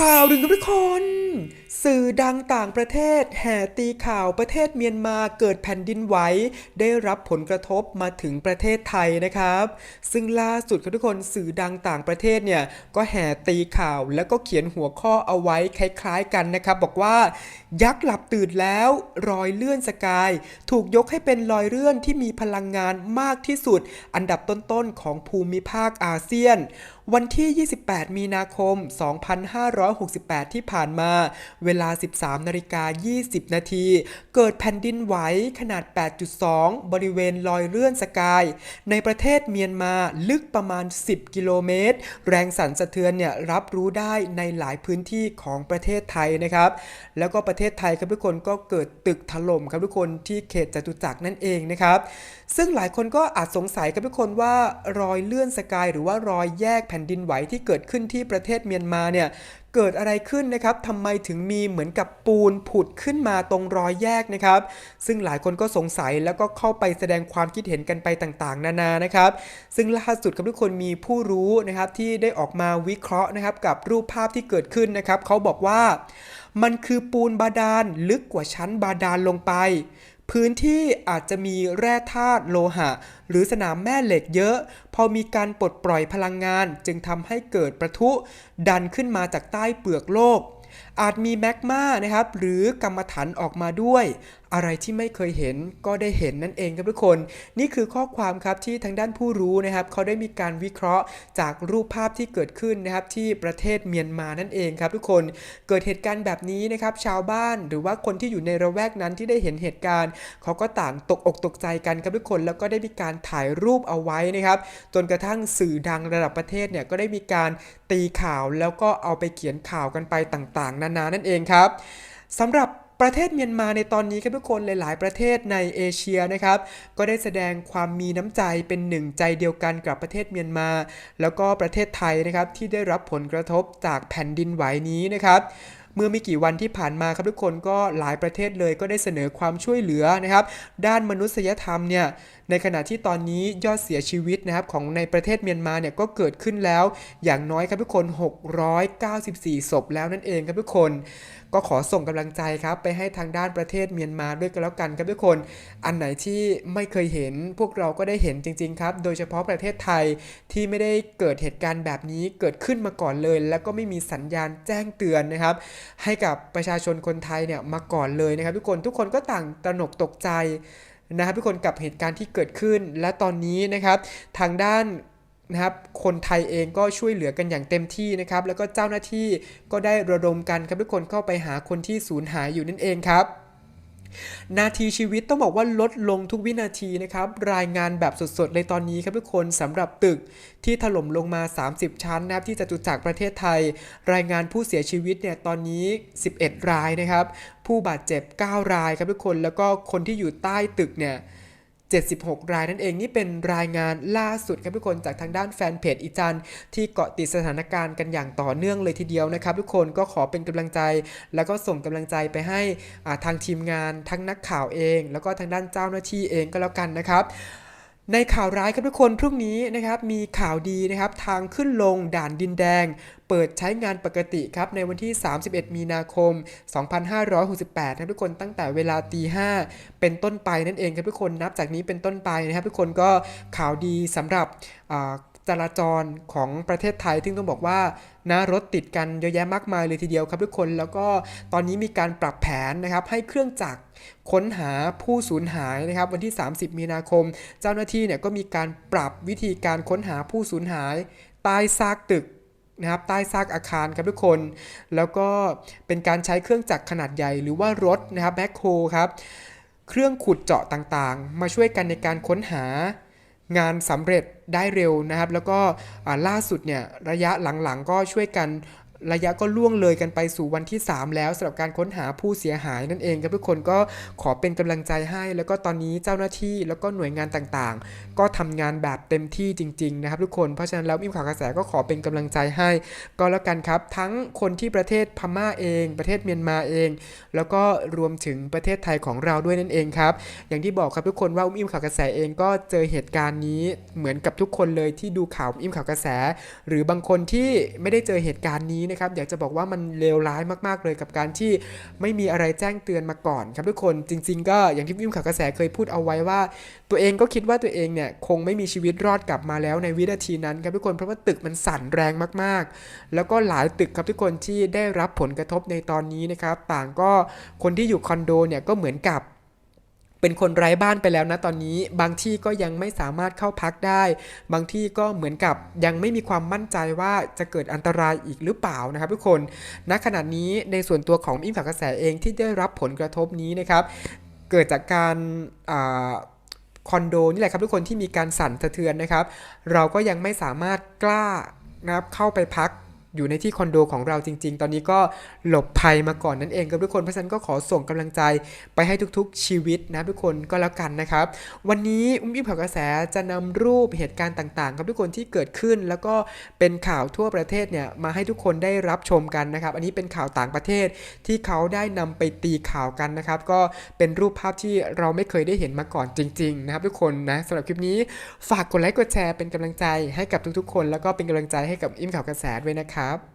ข่าวดึงครับทุกคน สื่อดังต่างประเทศ แห่ตีข่าวประเทศเมียนมาเกิดแผ่นดินไหวได้รับผลกระทบมาถึงประเทศไทยนะครับ ซึ่งล่าสุดครับทุกคนสื่อดังต่างประเทศเนี่ยก็แห่ตีข่าวแล้วก็เขียนหัวข้อเอาไว้คล้ายๆกันนะครับ บอกว่า ยักษ์หลับตื่นแล้วรอยเลื่อนสกาย ถูกยกให้เป็นรอยเลื่อนที่มีพลังงานมากที่สุด อันดับต้นๆของภูมิภาคอาเซียนวันที่ 28 มีนาคม 2568 ที่ผ่านมา เวลา 13 นาฬิกา 20 นาที เกิดแผ่นดินไหวขนาด 8.2 บริเวณลอยเลื่อนสกาย ในประเทศเมียนมาลึกประมาณ 10 กิโลเมตร แรงสั่นสะเทือนเนี่ยรับรู้ได้ในหลายพื้นที่ของประเทศไทยนะครับ แล้วก็ประเทศไทยครับทุกคนก็เกิดตึกถล่มครับทุกคนที่เขตจตุจักรนั่นเองนะครับ ซึ่งหลายคนก็อาจสงสัยครับทุกคนว่ารอยเลื่อนสกายหรือว่ารอยแยกแผ่นดินไหวที่เกิดขึ้นที่ประเทศเมียนมาเนี่ยเกิดอะไรขึ้นนะครับทำไมถึงมีเหมือนกับปูนผุดขึ้นมาตรงรอยแยกนะครับ ซึ่งหลายคนก็สงสัยแล้วก็เข้าไปแสดงความคิดเห็นกันไปต่างๆ นานานะครับ ซึ่งล่าสุดครับทุกคนมีผู้รู้นะครับที่ได้ออกมาวิเคราะห์นะครับกับรูปภาพที่เกิดขึ้นนะครับเขาบอกว่า มันคือปูนบาดาลลึกกว่าชั้นบาดาลลงไป พื้นที่อาจจะมีแร่ธาตุโลหะ หรือสนามแม่เหล็กเยอะ พอมีการปลดปล่อยพลังงานจึงทำให้เกิดประทุ ดันขึ้นมาจากใต้เปลือกโลก อาจมีแมกมานะครับหรือกรรมฐานออกมาด้วย อะไรที่ไม่เคยเห็นก็ได้เห็นนั่นเองครับทุกคน นี่คือข้อความครับที่ทางด้านผู้รู้นะครับเขาได้มีการวิเคราะห์จากรูปภาพที่เกิดขึ้นนะครับที่ประเทศเมียนมานั่นเองครับทุกคนเกิดเหตุการณ์แบบนี้นะครับชาวบ้านหรือว่าคนที่อยู่ในระแวกนั้นที่ได้เห็นเหตุการณ์เขาก็ต่างตกอกตกใจกันครับทุกคน แล้วก็ได้มีการถ่ายรูปเอาไว้นะครับจนกระทั่งสื่อดังระดับประเทศเนี่ยก็ได้มีการตีข่าวแล้วก็เอาไปเขียนข่าวกันไปต่างๆ นานานั่นเองครับสำหรับ ประเทศเมียนมาในตอนนี้ครับทุกคนหลายๆ ประเทศในเอเชียนะครับ ก็ได้แสดงความมีน้ำใจเป็นหนึ่งใจเดียวกันกับประเทศเมียนมา แล้วก็ประเทศไทยนะครับที่ได้รับผลกระทบจากแผ่นดินไหวนี้นะครับเมื่อไม่กี่วันที่ผ่านมาครับทุกคนก็หลายประเทศเลยก็ได้เสนอความช่วยเหลือนะครับ ด้านมนุษยธรรมเนี่ยในขณะที่ตอนนี้ยอดเสียชีวิตนะครับของในประเทศเมียนมาเนี่ยก็เกิดขึ้นแล้ว อย่างน้อยครับทุกคน 694 ศพแล้วนั่นเองครับทุกคน ก็ขอส่งกำลังใจครับไปให้ทางด้านประเทศเมียนมาด้วยกันแล้วกันครับทุกคน อันไหนที่ไม่เคยเห็นพวกเราก็ได้เห็นจริงๆครับ โดยเฉพาะประเทศไทยที่ไม่ได้เกิดเหตุการณ์แบบนี้เกิดขึ้นมาก่อนเลย แล้วก็ไม่มีสัญญาณแจ้งเตือนนะครับ ให้กับประชาชนคนไทยเนี่ยมาก่อนเลยนะครับ ทุกคนทุกคนก็ต่างตระหนกตกใจ นะครับทุกคนกับเหตุการณ์ที่เกิดขึ้น และตอนนี้นะครับทางด้านนะครับคนไทยเองก็ช่วยเหลือกันอย่างเต็มที่นะครับ แล้วก็เจ้าหน้าที่ก็ได้ระดมกันครับทุกคนเข้าไปหาคนที่สูญหายอยู่นั่นเองครับ นาทีชีวิตต้องบอกว่าลดลงทุกวินาทีนะครับ รายงานแบบสดๆเลยตอนนี้ครับทุกคนสำหรับตึกที่ถล่มลงมา 30 ชั้นนะครับที่จตุจักรประเทศไทย รายงานผู้เสียชีวิตเนี่ยตอนนี้ 11 รายนะครับ ผู้บาดเจ็บ 9 รายครับทุกคนแล้วก็คนที่อยู่ใต้ตึกเนี่ย 76 รายนั่นเองนี่เป็นรายงานล่าสุดครับทุกคนจากทางด้านแฟนเพจอีจันที่เกาะติดสถานการณ์กันอย่างต่อเนื่องเลยทีเดียวนะครับทุกคนก็ขอเป็นกำลังใจ แล้วก็ส่งกำลังใจไปให้อ่าทางทีมงานทั้งนักข่าวเอง แล้วก็ทางด้านเจ้าหน้าที่เองก็แล้วกันนะครับ ในข่าวร้ายครับทุกคนพรุ่งนี้นะครับมีข่าวดีนะครับทางขึ้นลงด่านดินแดง เปิดใช้งานปกติครับในวันที่ 31 มีนาคม 2568นะทุกคนตั้งแต่เวลาตีห้าเป็นต้นไปนั่นเองครับทุกคนนับจากนี้เป็นต้นไปนะครับ ทุกคนก็ข่าวดีสำหรับ จราจรของประเทศไทย ซึ่งต้องบอกว่านะรถติดกันเยอะแยะมากมายเลยทีเดียวครับทุกคน แล้วก็ตอนนี้มีการปรับแผนนะครับให้เครื่องจักรค้นหาผู้สูญหายนะครับวันที่ 30 มีนาคม เจ้าหน้าที่เนี่ยก็มีการปรับวิธีการค้นหาผู้สูญหายใต้ซากตึกนะครับใต้ซากอาคารครับทุกคน แล้วก็เป็นการใช้เครื่องจักรขนาดใหญ่หรือว่ารถนะครับแบ็คโฮครับเครื่องขุดเจาะต่างๆ มาช่วยกันในการค้นหา งานสำเร็จได้เร็วนะครับ แล้วก็ล่าสุดเนี่ยระยะหลังๆ ก็ช่วยกัน ระยะก็ล่วงเลยกันไปสู่วันที่ 3 แล้วสำหรับการค้นหาผู้เสียหายนั่นเองครับทุกคนก็ขอเป็นกำลังใจให้ แล้วก็ตอนนี้เจ้าหน้าที่แล้วก็หน่วยงานต่างๆ ก็ทำงานแบบเต็มที่จริงๆนะครับทุกคนเพราะฉะนั้นแล้วอิมข่าวกระแสก็ขอเป็นกำลังใจให้ ก็แล้วกันครับ ทั้งคนที่ประเทศพม่าเอง ประเทศเมียนมาเอง แล้วก็รวมถึงประเทศไทยของเราด้วยนั่นเองครับอย่างที่บอกครับทุกคนว่าอุ้มอิมข่าวกระแสเองก็เจอเหตุการณ์นี้เหมือนกับทุกคนเลยที่ดูข่าวอุ้มอิมข่าวกระแส หรือบางคนที่ไม่ได้เจอเหตุการณ์นี้นะนะครับอยากจะบอกว่ามันเลวร้ายมากๆเลยกับการที่ไม่มีอะไรแจ้งเตือนมาก่อนครับทุกคนจริง ๆ ก็อย่างที่วิมข่าวกระแสเคยพูดเอาไว้ว่า ตัวเองก็คิดว่าตัวเองเนี่ยคงไม่มีชีวิตรอดกลับมาแล้วในวินาทีนั้นครับทุกคนเพราะว่าตึกมันสั่นแรงมากๆ แล้วก็หลายตึกครับทุกคนที่ได้รับผลกระทบในตอนนี้นะครับต่างก็คนที่อยู่คอนโดเนี่ยก็เหมือนกับ เป็นคนไร้บ้านไปแล้วนะตอนนี้ บางที่ก็ยังไม่สามารถเข้าพักได้ บางที่ก็เหมือนกับยังไม่มีความมั่นใจว่าจะเกิดอันตรายอีกหรือเปล่านะครับทุกคนณขณะนี้ในส่วนตัวของอิมฝากกระแสเองที่ได้รับผลกระทบนี้นะครับ เกิดจากการอคอนโดนี่แหละครับทุกคนที่มีการสั่นสะเทือนนะครับ เราก็ยังไม่สามารถกล้านะครับเข้าไปพัก อยู่ในที่คอนโดของเราจริง ๆ ตอนนี้ก็หลบภัยมาก่อนนั่นเองครับทุกคน เพราะฉะนั้นก็ขอส่งกำลังใจไปให้ทุกๆชีวิตนะทุกคนก็แล้วกันนะครับ วันนี้อุ้มอิ่มข่าวกระแสจะนำรูปเหตุการณ์ต่างๆ ครับทุกคนที่เกิดขึ้น แล้วก็เป็นข่าวทั่วประเทศเนี่ยมาให้ทุกคนได้รับชมกันนะครับ อันนี้เป็นข่าวต่างประเทศที่เขาได้นำไปตีข่าวกันนะครับ ก็เป็นรูปภาพที่เราไม่เคยได้เห็นมาก่อนจริง ๆ นะครับ ทุกคนนะสำหรับคลิปนี้ฝากกดไลค์กดแชร์เป็นกำลังใจให้กับทุกๆ คน แล้วก็เป็นกำลังใจให้กับอิ่มข่าวกระแสด้วยนะครับ tahap